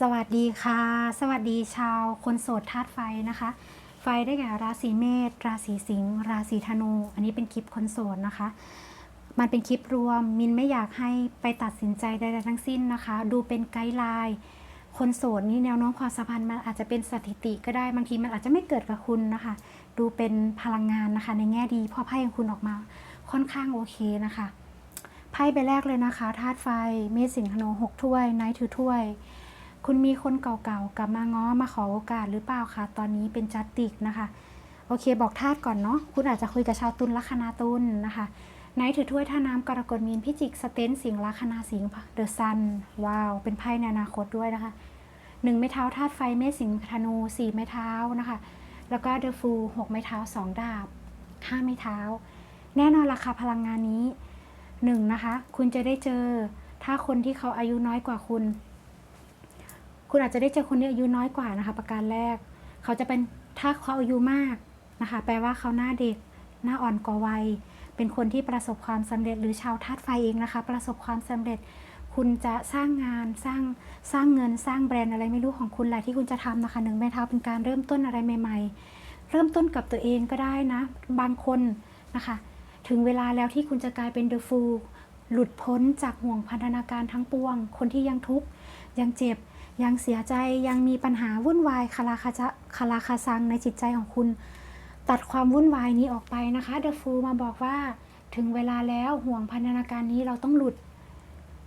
สวัสดีค่ะ สวัสดีชาวคนโสดธาตุไฟนะคะ ไฟได้แก่ราศีเมษราศีสิงห์ราศีธนู อันนี้เป็นคลิปคนโสดนะคะ มันเป็นคลิปรวมมินไม่อยากให้ไปตัดสินใจใดๆทั้งสิ้นนะคะ ดูเป็นไกด์ไลน์คนโสดนี่แนวโน้มความสัมพันธ์มันอาจจะเป็นสถิติก็ได้บางทีมันอาจจะไม่เกิดกับคุณนะคะ ดูเป็นพลังงานนะคะ ในแง่ดีพราะไพ่ของคุณออกมาค่อนข้างโอเคนะคะไพ่ใบแรกเลยนะคะธาตุไฟเมษสิงห์ธนูหกถ้วยไนท์ถือถ้วย คุณมีคนเก่าๆกลับมาง้อมาขอโอกาสหรือเปล่าคะตอนนี้เป็นจัตติกนะคะ โอเคบอกธาตุก่อนเนาะคุณอาจจะคุยกับชาวตุลลัคนาตุลนะคะไนถือถ้วยท่าน้ำกรกฎมีนพิจิกสเตนสิงห์ลัคนาสิงห์เดอะซันว้าว เป็นไพ่ในอนาคตด้วยนะคะหนึ่งไม้เท้าธาตุไฟเมษสิงห์ธนูสี่ไม้เท้านะคะ แล้วก็เดอะฟูหกไม้เท้าสองดาบห้าไม้เท้า แน่นอนราคาพลังงานนี้หนึ่งนะคะ คุณจะได้เจอถ้าคนที่เขาอายุน้อยกว่าคุณ คุณอาจจะได้เจอคนที่อายุน้อยกว่านะคะ ประการแรก เขาจะเป็นถ้าเขาอายุมากนะคะ แปลว่าเขาหน้าเด็ก หน้าอ่อนกว่าวัย เป็นคนที่ประสบความสำเร็จหรือชาวธาตุไฟเองนะคะ ประสบความสำเร็จ คุณจะสร้างงานสร้างสร้างเงินสร้างแบรนด์อะไรไม่รู้ของคุณแหละที่คุณจะทำนะคะหนึ่งไม้เท้าเป็นการเริ่มต้นอะไรใหม่ ๆ เริ่มต้นกับตัวเองก็ได้นะ บางคนนะคะ ถึงเวลาแล้วที่คุณจะกลายเป็นเดอะฟูลหลุดพ้นจากห่วงพันธนาการทั้งปวง คนที่ยังทุกข์ยังเจ็บ ยังเสียใจยังมีปัญหาวุ่นวายคาราคาจะคาราคาซังในจิตใจของคุณ ตัดความวุ่นวายนี้ออกไปนะคะเดอะฟูมาบอกว่าถึงเวลาแล้วห่วงพันธนาการนี้เราต้องหลุด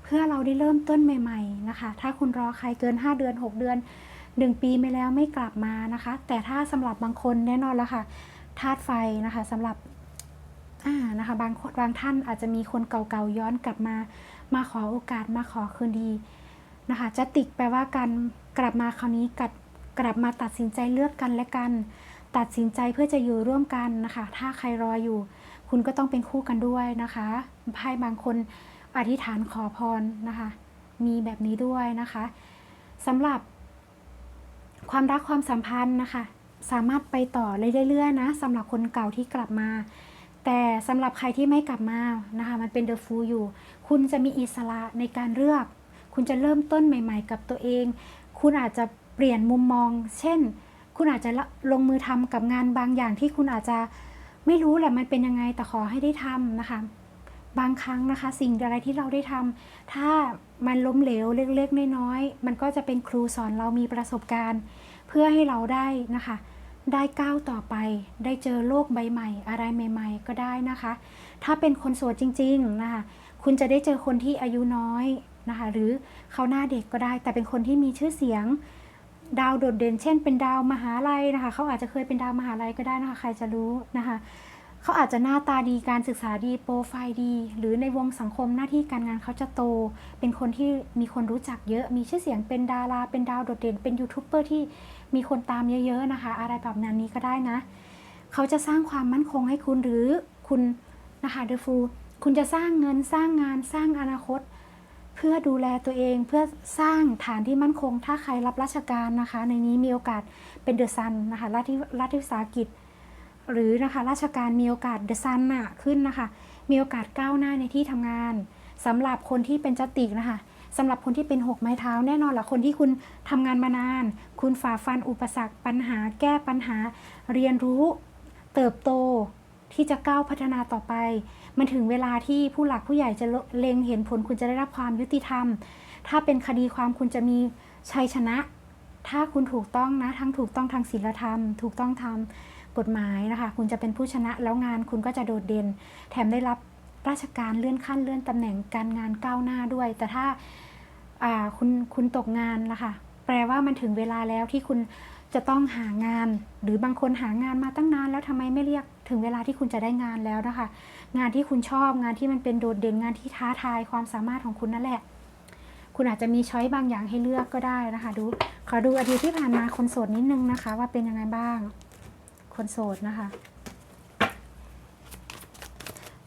เพื่อเราได้เริ่มต้นใหม่ ๆนะคะ ถ้าคุณรอใครเกิน 5 เดือน 6 เดือน 1 ปีไม่แล้วไม่กลับมานะคะ แต่ถ้าสำหรับบางคนแน่นอนแล้วค่ะธาตุไฟนะคะสำหรับอ่านะคะบางคนบางท่านอาจจะมีคนเก่าๆย้อนกลับมา มาขอโอกาสมาขอคืนดี นะคะจะติกแปลว่าการกลับมาคราวนี้กลับกลับมาตัดสินใจเลือกกันและกัน ตัดสินใจเพื่อจะอยู่ร่วมกันนะคะ ถ้าใครรออยู่ คุณก็ต้องเป็นคู่กันด้วยนะคะไพ่บางคนอธิษฐานขอพรนะคะ มีแบบนี้ด้วยนะคะสำหรับความรักความสัมพันธ์นะคะ สามารถไปต่อเรื่อยๆนะสำหรับคนเก่าที่กลับมา แต่สำหรับใครที่ไม่กลับมานะคะ มันเป็นเดอะฟูอยู่ คุณจะมีอิสระในการเลือก คุณจะเริ่มต้นใหม่ ๆ กับตัวเอง คุณอาจจะเปลี่ยนมุมมอง เช่น คุณอาจจะลงมือทำกับงานบางอย่างที่คุณอาจจะไม่รู้แหละมันเป็นยังไงแต่ขอให้ได้ทำนะคะ บางครั้งนะคะ สิ่งอะไรที่เราได้ทำถ้ามันล้มเหลวเล็กๆน้อยๆมันก็จะเป็นครูสอนเรามีประสบการณ์ เพื่อให้เราได้นะคะ ได้ก้าวต่อไป ได้เจอโลกใบใหม่ อะไรใหม่ ๆ ก็ได้นะคะ ถ้าเป็นคนโสดจริง ๆ นะคะ คุณจะได้เจอคนที่อายุน้อย นะคะ หรือเขาหน้าเด็กก็ได้ แต่เป็นคนที่มีชื่อเสียงดาวโดดเด่น เช่น เป็นดาวมหาลัยนะคะเขาอาจจะเคยเป็นดาวมหาลัยก็ได้นะคะใครจะรู้นะคะเขาอาจจะหน้าตาดีการศึกษาดีโปรไฟล์ดี หรือในวงสังคมหน้าที่การงานเขาจะโต เป็นคนที่มีคนรู้จักเยอะ มีชื่อเสียงเป็นดารา เป็นดาวโดดเด่น เป็นยูทูบเบอร์ที่มีคนตามเยอะๆนะคะ อะไรแบบนั้นนี้ก็ได้นะ เขาจะสร้างความมั่นคงให้คุณหรือคุณนะคะเดฟูคุณจะสร้างเงินสร้างงานสร้างอนาคต เพื่อดูแลตัวเองเพื่อสร้างฐานที่มั่นคง ถ้าใครรับราชการนะคะ ในนี้มีโอกาสเป็นเดอะซันนะคะรัฐรัฐวิสาหกิจ หรือนะคะราชการมีโอกาสเดอะซันน่ะขึ้นนะคะ มีโอกาสก้าวหน้าในที่ทำงานสำหรับคนที่เป็นจติกนะคะสำหรับคนที่เป็นหกไม้เท้าแน่นอนแหละคนที่คุณทำงานมานาน คุณฝ่าฟันอุปสรรคปัญหา แก้ปัญหา เรียนรู้ เติบโต ที่จะก้าวพัฒนาต่อไป มันถึงเวลาที่ผู้หลักผู้ใหญ่จะเล็งเห็นผลคุณจะได้รับความยุติธรรม ถ้าเป็นคดีความคุณจะมีชัยชนะ ถ้าคุณถูกต้องนะ ทั้งถูกต้องทางศีลธรรม ถูกต้องทำกฎหมายนะคะ คุณจะเป็นผู้ชนะแล้วงานคุณก็จะโดดเด่น แถมได้รับราชการเลื่อนขั้นเลื่อนตำแหน่งการงานก้าวหน้าด้วย แต่ถ้าาคุณคุณตกงานนะคะแปลว่ามันถึงเวลาแล้วที่คุณจะต้องหางาน หรือบางคนหางานมาตั้งนานแล้วทำไมไม่เรียก ถึงเวลาที่คุณจะได้งานแล้วนะคะ งานที่คุณชอบงานที่มันเป็นโดดเด่นงานที่ท้าทายความสามารถของคุณนั่นแหละ คุณอาจจะมีช้อยบางอย่างให้เลือกก็ได้นะคะ ดูขอดูอาทิตย์ที่ผ่านมาคนโสดนิดนึงนะคะ ว่าเป็นยังไงบ้าง คนโสดนะคะ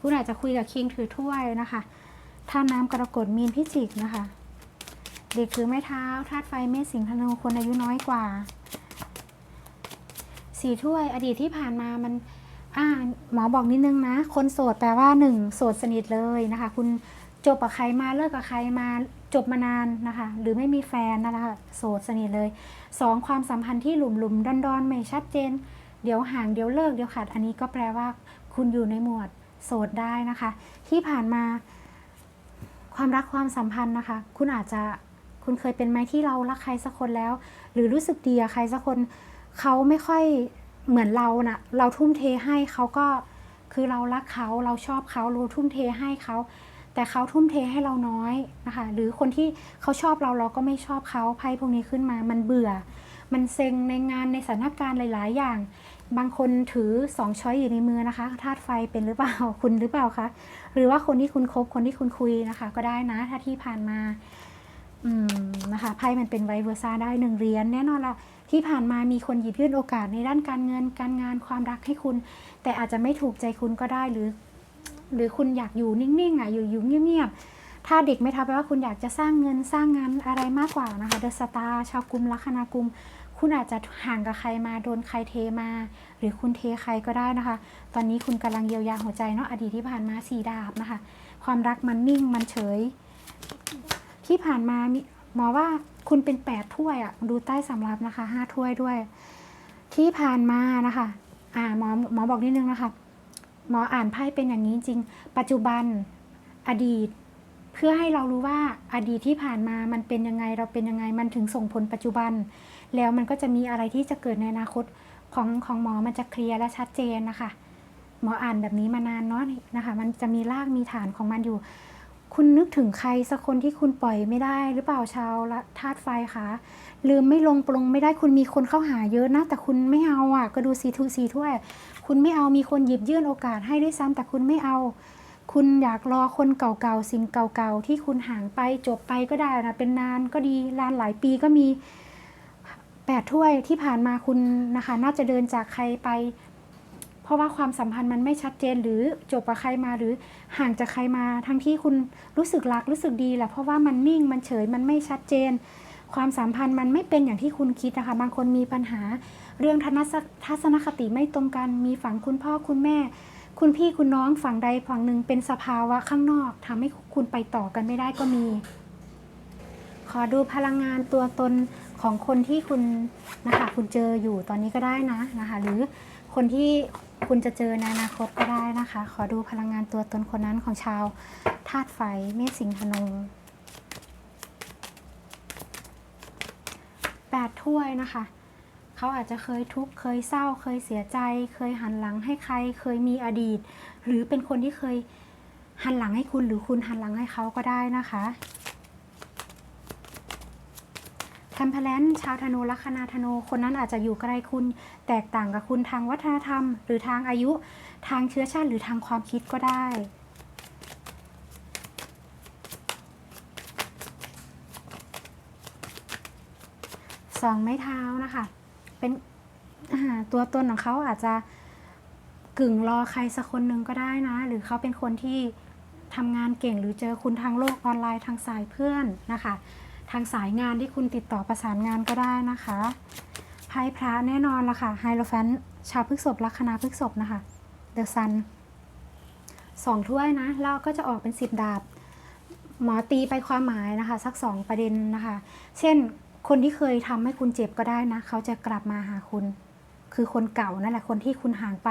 คุณอาจจะคุยกับคิงถือถ้วยนะคะท่าน้ำกรกฎมีนพิจิกนะคะเด็กถือไม้เท้าธาตุไฟเมษสิงห์ธนูคนอายุน้อยกว่าสี่ถ้วยอดีตที่ผ่านมามัน อ่าหมอบอกนิดนึงนะ คนโสดแปลว่าหนึ่งโสดสนิทเลยนะคะ คุณจบกับใครมาเลิกกับใครมาจบมานานนะคะ หรือไม่มีแฟนนะคะโสดสนิทเลยสองความสัมพันธ์ที่หลุมหลุมดอนดอนไม่ชัดเจน เดี๋ยวห่างเดี๋ยวเลิกเดี๋ยวขาดอันนี้ก็แปลว่า คุณอยู่ในหมวดโสดได้นะคะ ที่ผ่านมาความรักความสัมพันธ์นะคะ คุณอาจจะคุณเคยเป็นไหมที่เรารักใครสักคนแล้ว หรือรู้สึกดีกับใครสักคนเขาไม่ค่อย เหมือนเรานะ่ะเราทุ่มเทให้เขาก็คือเรารักเขาเราชอบเขาเราทุ่มเทให้เขาแต่เขาทุ่มเทให้เราน้อยนะคะหรือคนที่เขาชอบเราเราก็ไม่ชอบเขาไพ่พวกนี้ขึ้นมา มันเบื่อ มันเซ็งในงานในสถานการณ์หลาย ๆ อย่าง บางคนถือสองช้อยอยู่ในมือนะคะธาตุไฟเป็นหรือเปล่าคุณหรือเปล่าคะหรือว่าคนที่คุณคบคนที่คุณคุยนะคะ ก็ได้นะถ้าที่ผ่านมาอืมนะคะไพ่มันเป็นไวเวอร์ซ่าได้หนึ่งเหรียญแน่นอนละ ที่ผ่านมามีคนหยิบยื่นโอกาสในด้านการเงินการงานความรักให้คุณ แต่อาจจะไม่ถูกใจคุณก็ได้หรือ หรือคุณอยากอยู่นิ่งๆอะอยู่อยู่เงียบๆถ้าเด็กไม่ทับแปลว่าคุณอยากจะสร้างเงินสร้างงานอะไรมากกว่านะคะเดอะสตาร์ชาวกลุ่มลัคนากุมคุณอาจจะห่างกับใครมาโดนใครเทมา หรือคุณเทใครก็ได้นะคะ ตอนนี้คุณกำลังเยียวยาหัวใจเนาะอดีตที่ผ่านมาสีดาบนะคะ ความรักมันนิ่งมันเฉย ที่ผ่านมามหมอว่า คุณเป็นแปดถ้วยอะดูใต้สำรับนะคะห้าถ้วยด้วย ที่ผ่านมานะคะอ่าหมอหมอบอกนิดนึงนะคะ หมออ่านไพ่เป็นอย่างนี้จริง ปัจจุบันอดีต เพื่อให้เรารู้ว่าอดีตที่ผ่านมามันเป็นยังไงเราเป็นยังไงมันถึงส่งผลปัจจุบัน แล้วมันก็จะมีอะไรที่จะเกิดในอนาคตของของหมอมันจะเคลียร์และชัดเจนนะคะ หมออ่านแบบนี้มานานเนาะนะคะ มันจะมีรากมีฐานของมันอยู่ คุณนึกถึงใครสักคนที่คุณปล่อยไม่ได้ หรือเปล่าชาวละธาตุไฟคะลืมไม่ลงปลงไม่ได้คุณมีคนเข้าหาเยอะนะแต่คุณไม่เอาอะ ก็ดูสีทุสีถ้วยคุณไม่เอามีคนหยิบยื่นโอกาสให้ด้วยซ้ำแต่คุณไม่เอา คุณอยากรอคนเก่าๆสิ่งเก่าๆที่คุณห่างไปจบไปก็ได้นะเป็นนานก็ดีลานหลายปีก็มีแปดถ้วยที่ผ่านมาคุณนะคะ น่าจะเดินจากใครไป ราะว่าความสัมพันธ์มันไม่ชัดเจนหรือจบกับใครมาหรือห่างจากใครมา ทั้งที่คุณรู้สึกรักรู้สึกดีแหละเพราะว่ามันนิ่งมันเฉยมันไม่ชัดเจน ความสัมพันธ์มันไม่เป็นอย่างที่คุณคิดนะคะบางคนมีปัญหา เรื่องทัศนทัศนคติไม่ตรงกัน มีฝั่งคุณพ่อคุณแม่ คุณพี่คุณน้องฝั่งใดฝั่งหนึ่งเป็นสภาวะข้างนอกทำให้คุณไปต่อกันไม่ได้ก็มี ขอดูพลังงานตัวตนของคนที่คุณนะคะคุณเจออยู่ตอนนี้ก็ได้นะนะคะ หรือคนที่ คุณจะเจอในอนาคตก็ได้นะคะ ขอดูพลังงานตัวตนคนนั้นของชาวธาตุไฟเมษสิงห์ธนูแปดถ้วยนะคะเขาอาจจะเคยทุกข์เคยเศร้า เคยเสียใจ เคยหันหลังให้ใคร เคยมีอดีต หรือเป็นคนที่เคยหันหลังให้คุณหรือคุณหันหลังให้เขาก็ได้นะคะแท มเพลนชาวธนูลัคนาธนูคนนั้นอาจจะอยู่ไกลคุณ แตกต่างกับคุณทางวัฒนธรรม หรือทางอายุ ทางเชื้อชาติหรือทางความคิดก็ได้สองไม้เท้านะคะ เป็นตัวตนของเขาอาจจะกึ่งรอใครสักคนหนึ่งก็ได้นะ หรือเขาเป็นคนที่ทำงานเก่งหรือเจอคุณทางโลกออนไลน์ทางสายเพื่อนนะคะ ทางสายงานที่คุณติดต่อประสานงานก็ได้นะคะไพ่พระแน่นอนละค่ะไฮโลแฟนชาวพฤษภลัคนาพฤษภนะคะเดอะซันสองถ้วยนะแล้วก็จะออกเป็นสิบดาบ หมอตีไปความหมายนะคะ สักสองประเด็นนะคะ เช่น คนที่เคยทำให้คุณเจ็บก็ได้นะ เขาจะกลับมาหาคุณ คือคนเก่านั่นแหละคนที่คุณห่างไป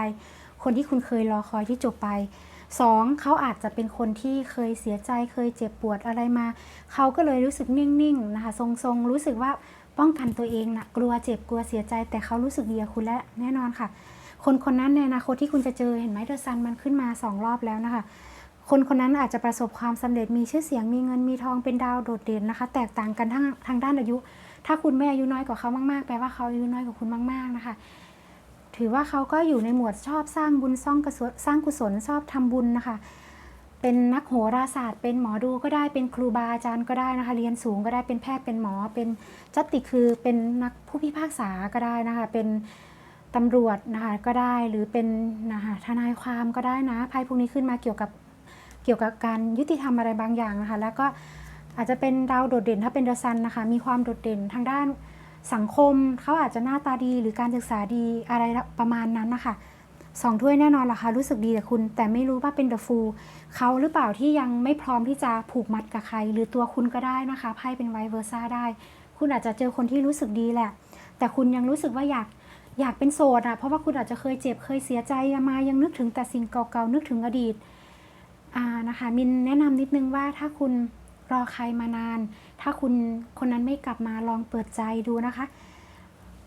คนที่คุณเคยรอคอยที่จบไป สองเขาอาจจะเป็นคนที่เคยเสียใจเคยเจ็บปวดอะไรมา เขาก็เลยรู้สึกนิ่งๆนะคะทรงๆ รู้สึกว่าป้องกันตัวเองนะกลัวเจ็บกลัวเสียใจ แต่เขารู้สึกดีกับคุณและแน่นอนค่ะ คนคนนั้นในอนาคตที่คุณจะเจอเห็นไหมเดอะซันมันขึ้นมาสองรอบแล้วนะคะคนคนนั้นอาจจะประสบความสำเร็จมีชื่อเสียงมีเงินมีทองเป็นดาวโดดเด่นนะคะ แตกต่างกันทั้งทางด้านอายุ ถ้าคุณไม่อายุน้อยกว่าเขามากๆแปลว่าเขาอายุน้อยกว่าคุณมาก ๆนะคะ ถือว่าเขาก็อยู่ในหมวดชอบสร้างบุญสร้างกุศลสร้างกุศลชอบทำบุญนะคะ เป็นนักโหราศาสตร์ เป็นหมอดูก็ได้เป็นครูบาอาจารย์ก็ได้นะคะ เรียนสูงก็ได้เป็นแพทย์เป็นหมอ เป็นจัตติคือเป็นนักผู้พิพากษาก็ได้นะคะ เป็นตำรวจนะคะก็ได้หรือเป็นนะคะทนายความก็ได้นะไพ่พวกนี้ขึ้นมาเกี่ยวกับเกี่ยวกับการยุติธรรมอะไรบางอย่างนะคะ แล้วก็อาจจะเป็นดาวโดดเด่นถ้าเป็นเดอะซันนะคะ มีความโดดเด่นทางด้าน สังคมเขาอาจจะหน้าตาดีหรือการศึกษาดีอะไรประมาณนั้นนะคะสองถ้วยแน่นอนล่ะค่ะรู้สึกดีกับคุณ แต่ไม่รู้ว่าเป็นเดอะฟูลเขาหรือเปล่าที่ยังไม่พร้อมที่จะผูกมัดกับใคร หรือตัวคุณก็ได้นะคะไพ่เป็นไวเวอร์ซ่าได้ คุณอาจจะเจอคนที่รู้สึกดีแหละ แต่คุณยังรู้สึกว่าอยากอยากเป็นโสดอะเพราะว่าคุณอาจจะเคยเจ็บเคยเสียใจมายังนึกถึงแต่สิ่งเก่าๆนึกถึงอดีตอ่านะคะมินแนะนำนิดนึงว่าถ้าคุณรอใครมานาน ถ้าคุณคนนั้นไม่กลับมาลองเปิดใจดูนะคะ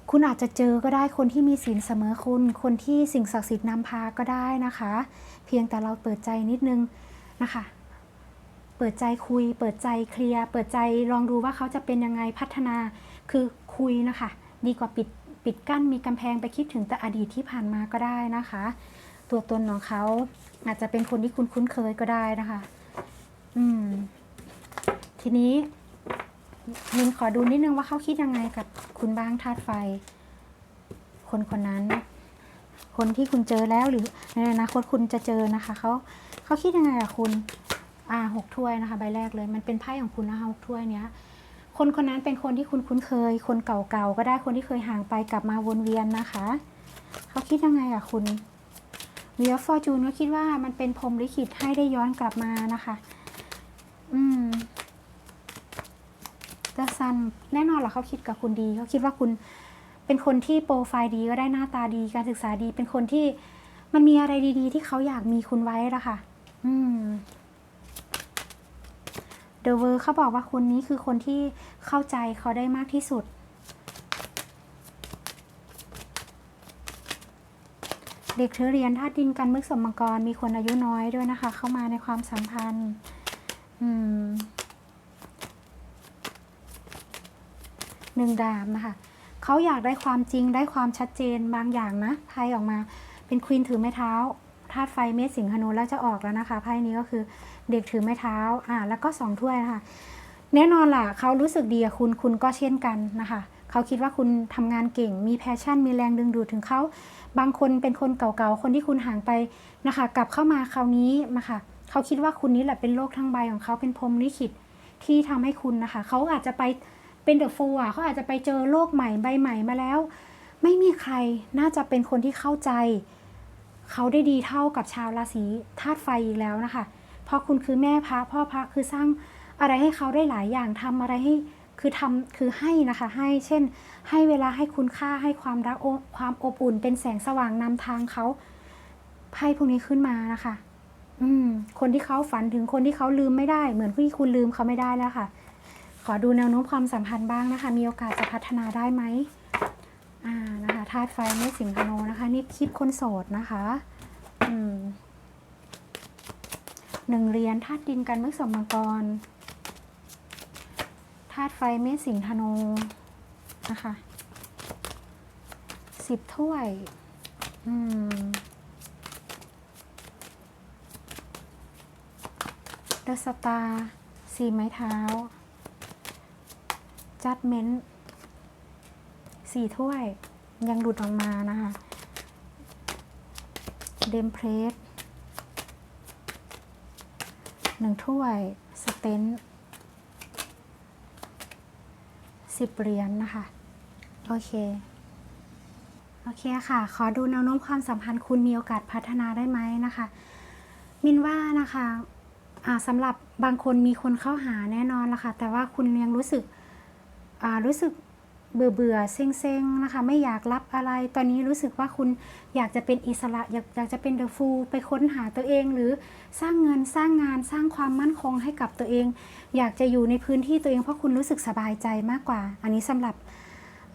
คุณอาจจะเจอก็ได้คนที่มีศีลเสมอคุณ คนที่สิ่งศักดิ์สิทธิ์นำพาก็ได้นะคะ เพียงแต่เราเปิดใจนิดนึงนะคะ เปิดใจคุย เปิดใจเคลียร์ เปิดใจลองดูว่าเขาจะเป็นยังไงพัฒนา คือคุยนะคะ ดีกว่าปิดปิดกั้นมีกำแพงไปคิดถึงแต่อดีตที่ผ่านมาก็ได้นะคะ ตัวตนของเขาอาจจะเป็นคนที่คุณคุ้นเคยก็ได้นะคะ อืม ทีนี้ มินขอดูนิดนึงว่าเขาคิดยังไงกับคุณบ้างธาตุไฟ คนคนนั้น คนที่คุณเจอแล้วหรือในอนาคตคุณจะเจอนะคะเขาเขาคิดยังไงกับคุณอ่าหกถ้วยนะคะ ใบแรกเลย มันเป็นไพ่ของคุณนะคะหกถ้วยเนี้ย คนคนนั้นเป็นคนที่คุณคุ้นเคย คนเก่าๆก็ได้คนที่เคยห่างไปกลับมาวนเวียนนะคะเขาคิดยังไงอะคุณเวียฟอร์จูนก็คิดว่ามันเป็นพรมลิขิตให้ได้ย้อนกลับมานะคะ อืม เดซันแน่นอนหละเขาคิดกับคุณดีเขาคิดว่าคุณเป็นคนที่โปรไฟล์ดีก็ได้หน้าตาดีการศึกษาดี เป็นคนที่มันมีอะไรดีๆ ที่เขาอยากมีคุณไว้ละค่ะ อืมเดอะเวอร์เขาบอกว่าคนนี้คือคนที่เข้าใจเขาได้มากที่สุด เด็กถือเรียญธาตุดินกันมึกสมมังกรมีคนอายุน้อยด้วยนะคะ เข้ามาในความสัมพันธ์ อืม หนึ่งดาบนะคะเขาอยากได้ความจริงได้ความชัดเจนบางอย่างนะไพ่ออกมาเป็นควีนถือไม้เท้าธาตุไฟเมษสิงหนูแล้วจะออกแล้วนะคะไพ่นี้ก็คือเด็กถือไม้เท้าอ่าแล้วก็สองถ้วยนะคะแน่นอนล่ะเขารู้สึกดีกับคุณคุณก็เช่นกันนะคะเขาคิดว่าคุณทำงานเก่ง มีแพชชั่น มีแรงดึงดูดถึงเขาบางคนเป็นคนเก่าๆ คนที่คุณห่างไปนะคะ กลับเข้ามาคราวนี้นะคะเขาคิดว่าคุณนี้แหละเป็นโลกทั้งใบของเขาเป็นพรมลิขิตที่ทำให้คุณนะคะเขาอาจจะไป เป็นเดอะฟูอะเขาอาจจะไปเจอโลกใหม่ใบใหม่มาแล้ว ไม่มีใครน่าจะเป็นคนที่เข้าใจ เขาได้ดีเท่ากับชาวราศีธาตุไฟอีกแล้วนะคะ เพราะคุณคือแม่พระพ่อพระคือสร้างอะไรให้เขาได้หลายอย่างทำอะไรให้คือทำคือให้นะคะให้เช่น ให้เวลาให้คุณค่าให้ความรักความอบอุ่น เป็นแสงสว่างนำทางเขาไพ่พวกนี้ขึ้นมานะคะ อืม คนที่เขาฝันถึงคนที่เขาลืมไม่ได้ เหมือนที่คุณลืมเขาไม่ได้แล้วค่ะ ขอดูแนวโน้มความสัมพันธ์บ้างนะคะ มีโอกาสจะพัฒนาได้ไหมอ่านะคะธาตุไฟไม่สิงคโนนะคะ นี่คลิปคนโสดนะคะอืมหนึ่งเหรียญธาตุดินกันมึกสมมังกรธาตุไฟเมษสิงห์ธนูนะคะสิบถ้วย อืม เดอะสตาร์สี่ไม้เท้า จัดเมนต์สี่ถ้วย ยังหลุดออกมานะคะ เดมเพรสหนึ่งถ้วย สเตนสิบเหรียญนนะคะ โอเค โอเคค่ะ ขอดูแนวโน้มความสัมพันธ์คุณมีโอกาสพัฒนาได้ไหมนะคะ มินว่านะคะสำหรับบางคนมีคนเข้าหาแน่นอนละค่ะ แต่ว่าคุณยังรู้สึก รู้สึกเบื่อเบื่อๆเซ็งเซ็งๆนะคะ ไม่อยากรับอะไร ตอนนี้รู้สึกว่าคุณอยากจะเป็นอิสระ อยากอยากจะเป็นเดอะฟูลไปค้นหาตัวเอง หรือสร้างเงินสร้างงานสร้างความมั่นคงให้กับตัวเอง อยากจะอยู่ในพื้นที่ตัวเองเพราะคุณรู้สึกสบายใจมากกว่า อันนี้สำหรับ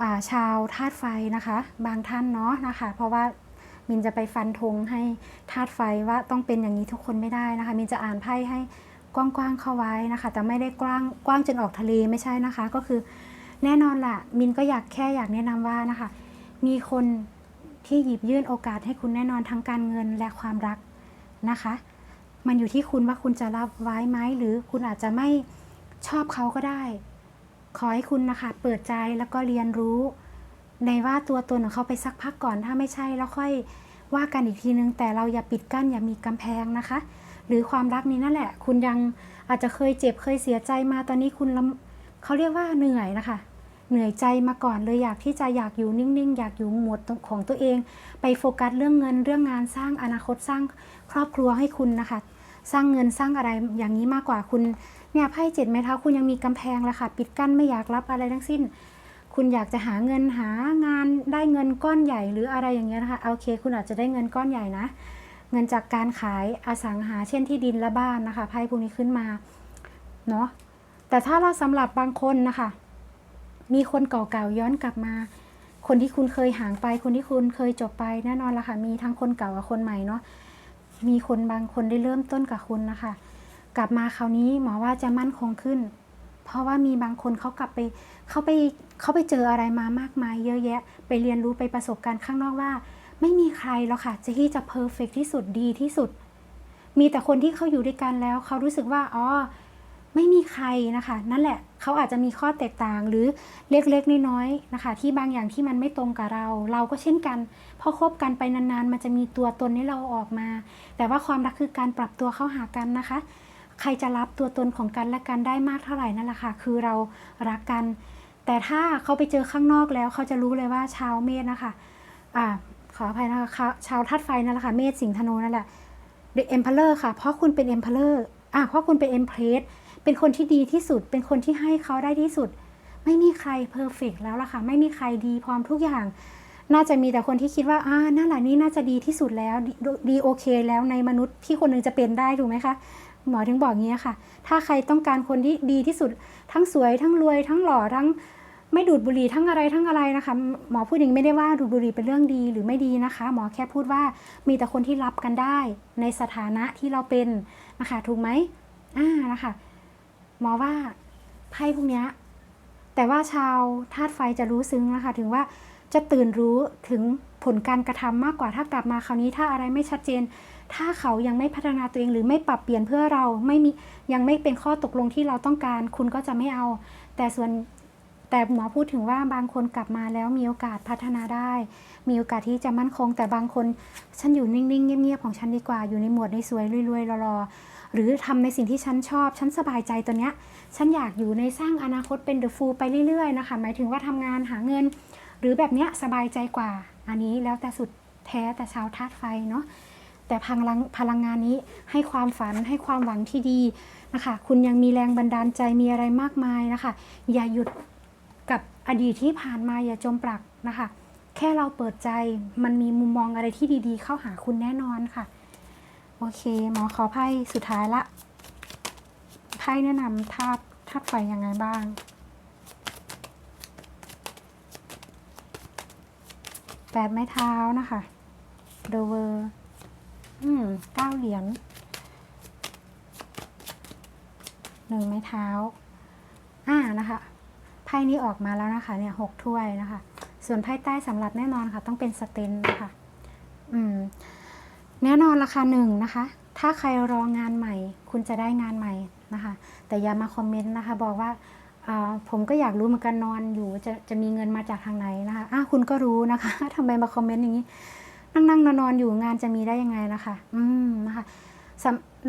าชาวธาตุไฟนะคะ บางท่านเนาะนะคะ เพราะว่ามินจะไปฟันธงให้ธาตุไฟว่าต้องเป็นอย่างนี้ทุกคนไม่ได้นะคะ มินจะอ่านไพ่ให้กว้างๆเข้าไว้นะคะ แต่ไม่ได้กว้างกว้างจนออกทะเลไม่ใช่นะคะ ก็คือ แน่นอนล่ะ มินก็อยากแค่อยากแนะนำว่านะคะ มีคนที่หยิบยื่นโอกาสให้คุณแน่นอนทั้งการเงินและความรักนะคะ มันอยู่ที่คุณว่าคุณจะรับไว้ไหมหรือคุณอาจจะไม่ชอบเขาก็ได้ ขอให้คุณนะคะเปิดใจแล้วก็เรียนรู้ ในว่าตัวตนของเขาไปสักพักก่อนถ้าไม่ใช่แล้วค่อยว่ากันอีกทีนึง แต่เราอย่าปิดกั้นอย่ามีกำแพงนะคะ หรือความรักนี้นั่นแหละ คุณยังอาจจะเคยเจ็บเคยเสียใจมาตอนนี้คุณเขาเรียกว่าเหนื่อยนะคะ เหนื่อยใจมาก่อนเลยอยากที่จะอยากอยู่นิ่งๆ อยากอยู่หมวดของตัวเอง ไปโฟกัสเรื่องเงินเรื่องงานสร้างอนาคตสร้างครอบครัวให้คุณนะคะ สร้างเงินสร้างอะไรอย่างนี้มากกว่าคุณเนี่ยไพ่เจ็ดไม้เท้าคุณยังมีกำแพงละค่ะ ปิดกั้นไม่อยากรับอะไรทั้งสิ้น คุณอยากจะหาเงินหางานได้เงินก้อนใหญ่หรืออะไรอย่างเงี้ยนะคะโอเค คุณอาจจะได้เงินก้อนใหญ่นะ เงินจากการขายอสังหาเช่นที่ดินและบ้านนะคะไพ่พวกนี้ขึ้นมาเนาะแต่ถ้าเราสำหรับบางคนนะคะ มีคนเก่าๆย้อนกลับมา คนที่คุณเคยห่างไป คนที่คุณเคยจบไปแน่นอนละค่ะ มีทั้งคนเก่ากับคนใหม่เนาะ มีคนบางคนได้เริ่มต้นกับคุณนะคะ กลับมาคราวนี้หมอว่าจะมั่นคงขึ้น เพราะว่ามีบางคนเขากลับไปเขาไปเขาไปเจออะไรมามากมายเยอะแยะ ไปเรียนรู้ไปประสบการณ์ข้างนอกว่า ไม่มีใครหรอกค่ะจะที่จะเพอร์เฟกที่สุดดีที่สุด มีแต่คนที่เขาอยู่ด้วยกันแล้วเขารู้สึกว่าอ๋อ ไม่มีใครนะคะ นั่นแหละเขาอาจจะมีข้อแตกต่างหรือเล็กๆน้อยๆนะคะ ที่บางอย่างที่มันไม่ตรงกับเรา เราก็เช่นกันพอคบกันไปนานๆ มันจะมีตัวตนให้เราออกมา แต่ว่าความรักคือการปรับตัวเข้าหากันนะคะ ใครจะรับตัวตนของกันและกันได้มากเท่าไหร่นั่นแหละค่ะ คือเรารักกัน แต่ถ้าเขาไปเจอข้างนอกแล้วเขาจะรู้เลยว่าชาวเมษนะคะอ่าขออภัยนะคะชาวธาตุไฟนั่นแหละค่ะเมษสิงห์ธนูนั่นแหละ The Emperor ค่ะ เพราะคุณเป็น Emperor อะเพราะคุณเป็น Empress เเป็นคนที่ดีที่สุด เป็นคนที่ให้เขาได้ที่สุด ไม่มีใครเพอร์เฟกแล้วล่ะค่ะ ไม่มีใครดีพร้อมทุกอย่าง น่าจะมีแต่คนที่คิดว่าอ่านั่นแหละนี่น่าจะดีที่สุดแล้วดีดีโอเค แล้วในมนุษย์ที่คนหนึงจะเป็นได้ถูกไหมคะหมอถึงบอกงี้ค่ะ ถ้าใครต้องการคนที่ดีที่สุด ทั้งสวยทั้งรวย ทั้งหล่อทั้งไม่ดูดบุหรี่ทั้งอะไรทั้งอะไรนะคะ หมอพูดอย่างนี้ไม่ได้ว่าดูดบุหรี่เป็นเรื่องดีหรือไม่ดีนะคะ หมอแค่พูดว่ามีแต่คนที่รับกันได้ในสถานะที่เราเป็นนะคะถูกไหมอ่านะคะ หมอว่าไพ่พวกนี้แต่ว่าชาวธาตุไฟจะรู้ซึ้งนะคะ ถึงว่าจะตื่นรู้ถึงผลการกระทำมากกว่าถ้ากลับมาคราวนี้ถ้าอะไรไม่ชัดเจน ถ้าเขายังไม่พัฒนาตัวเองหรือไม่ปรับเปลี่ยนเพื่อเราไม่มียังไม่เป็นข้อตกลงที่เราต้องการ คุณก็จะไม่เอา แต่ส่วนแต่หมอพูดถึงว่าบางคนกลับมาแล้วมีโอกาสพัฒนาได้ มีโอกาสที่จะมั่นคง แต่บางคนฉันอยู่นิ่งๆเงียบๆของฉันดีกว่าอยู่ในหมวดในสวยรวยๆรอๆ หรือทำในสิ่งที่ฉันชอบ ฉันสบายใจตัวเนี้ย ฉันอยากอยู่ในสร้างอนาคตเป็นเดอะฟูลไปเรื่อยๆนะคะ หมายถึงว่าทำงานหาเงิน หรือแบบเนี้ยสบายใจกว่า อันนี้แล้วแต่สุดแท้แต่ชาวธาตุไฟเนาะ แต่พลังพลังงานนี้ให้ความฝันให้ความหวังที่ดีนะคะ คุณยังมีแรงบันดาลใจมีอะไรมากมายนะคะ อย่าหยุดกับอดีตที่ผ่านมาอย่าจมปลักนะคะ แค่เราเปิดใจมันมีมุมมองอะไรที่ดีๆ เข้าหาคุณแน่นอนค่ะ โอเค หมอขอไพ่สุดท้ายละ ไพ่แนะนำธาตุธาตุไฟยังไงบ้างแปดไม้เท้านะคะเดเวอร์อืมเก้าเหรียญหนึ่งไม้เท้า อ่านะคะ ไพ่นี้ออกมาแล้วนะคะ เนี่ยหกถ้วยนะคะ ส่วนไพ่ใต้สำหรับแน่นอนค่ะ ต้องเป็นสเตนนะคะ อืม แน่นอนราคาหนึ่งนะคะ ถ้าใครรองานใหม่ คุณจะได้งานใหม่นะคะ แต่อย่ามาคอมเมนต์นะคะ บอกว่าผมก็อยากรู้เหมือนกันนอนอยู่จะจะมีเงินมาจากทางไหนนะคะอะคุณก็รู้นะคะทำไมมาคอมเมนต์อย่างนี้ นั่งนั่งนอนนอนอยู่งานจะมีได้ยังไงนะคะ อืมนะคะ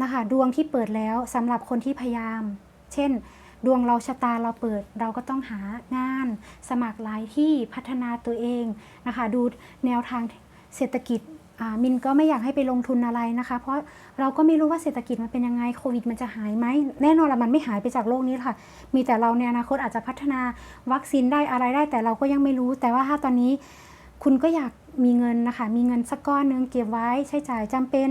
นะคะดวงที่เปิดแล้วสำหรับคนที่พยายาม เช่น ดวงเราชะตาเราเปิด เราก็ต้องหางาน สมัครหลายที่พัฒนาตัวเองนะคะ ดูแนวทางเศรษฐกิจ มินก็ไม่อยากให้ไปลงทุนอะไรนะคะ เพราะเราก็ไม่รู้ว่าเศรษฐกิจมันเป็นยังไงโควิดมันจะหายไหมแน่นอนละมันไม่หายไปจากโลกนี้ค่ะ มีแต่เราในอนาคตอาจจะพัฒนาวัคซีนได้อะไรได้ แต่เราก็ยังไม่รู้ แต่ว่าถ้าตอนนี้คุณก็อยากมีเงินนะคะ มีเงินสักก้อนหนึงเก็บไว้ใช้จ่ายจำเป็น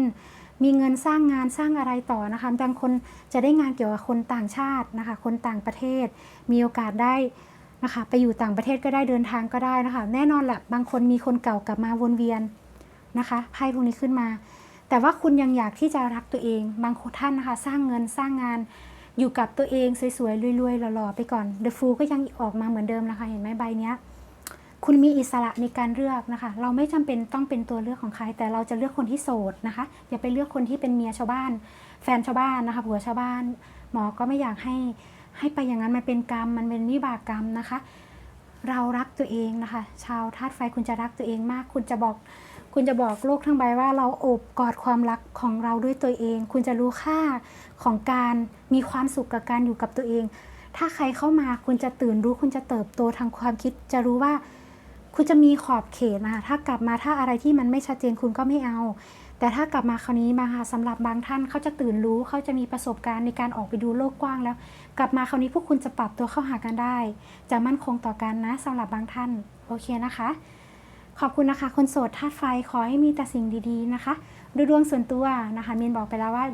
มีเงินสร้างงานสร้างอะไรต่อนะคะบางคนจะได้งานเกี่ยวกับคนต่างชาตินะคะ คนต่างประเทศ มีโอกาสได้นะคะ ไปอยู่ต่างประเทศก็ได้เดินทางก็ได้นะคะ แน่นอนแหละบางคนมีคนเก่ากลับมาวนเวียน นะคะไพ่พวกนี้ขึ้นมา แต่ว่าคุณยังอยากที่จะรักตัวเอง บางคนท่านนะคะ สร้างเงินสร้างงานอยู่กับตัวเองสวยๆรวยๆหล่อๆไปก่อน The Fool ก็ยังออกมาเหมือนเดิมนะคะ เห็นไหมใบเนี้ยคุณมีอิสระในการเลือกนะคะ เราไม่จำเป็นต้องเป็นตัวเลือกของใคร แต่เราจะเลือกคนที่โสดนะคะ อย่าไปเลือกคนที่เป็นเมียชาวบ้าน แฟนชาวบ้านนะคะผัวชาวบ้าน หมอก็ไม่อยากให้ให้ไปอย่างนั้นมันเป็นกรรมมันเป็นวิบากกรรมนะคะ เรารักตัวเองนะคะ ชาวธาตุไฟคุณจะรักตัวเองมาก คุณจะบอก คุณจะบอกโลกทั้งใบว่าเราโอบกอดความรักของเราด้วยตัวเอง คุณจะรู้ค่าของการมีความสุขกับการอยู่กับตัวเอง ถ้าใครเข้ามาคุณจะตื่นรู้ คุณจะเติบโตทางความคิด จะรู้ว่า คุณจะมีขอบเขตนะคะถ้ากลับมาถ้าอะไรที่มันไม่ชัดเจนคุณก็ไม่เอา แต่ถ้ากลับมาคราวนี้มาค่ะสำหรับบางท่านเขาจะตื่นรู้เขาจะมีประสบการณ์ในการออกไปดูโลกกว้างแล้ว กลับมาคราวนี้พวกคุณจะปรับตัวเข้าหากันได้ จะมั่นคงต่อกันนะสำหรับบางท่านโอเคนะคะ ขอบคุณนะคะคนโสดธาตุไฟขอให้มีแต่สิ่งดี ๆนะคะดูดวงส่วนตัวนะคะมินบอกไปแล้วว่า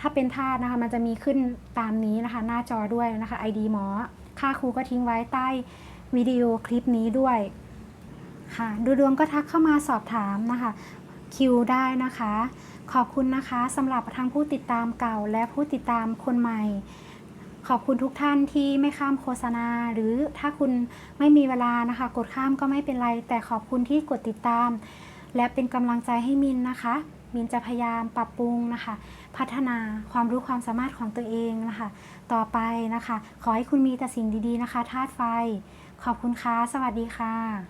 ถ้าเป็นธาตุนะคะมันจะมีขึ้นตามนี้นะคะ หน้าจอด้วยนะคะ ID หมอค่าครูก็ทิ้งไว้ใต้วิดีโอคลิปนี้ด้วยค่ะดูดวงก็ทักเข้ามาสอบถามนะคะ คิวได้นะคะ ขอบคุณนะคะสำหรับทั้งผู้ติดตามเก่าและผู้ติดตามคนใหม่ ขอบคุณทุกท่านที่ไม่ข้ามโฆษณา หรือถ้าคุณไม่มีเวลานะคะ กดข้ามก็ไม่เป็นไร แต่ขอบคุณที่กดติดตาม และเป็นกำลังใจให้มินนะคะมินจะพยายามปรับปรุงนะคะ พัฒนาความรู้ความสามารถของตัวเองนะคะ ต่อไปนะคะ ขอให้คุณมีแต่สิ่งดีๆนะคะธาตุไฟ ขอบคุณค่ะ สวัสดีค่ะ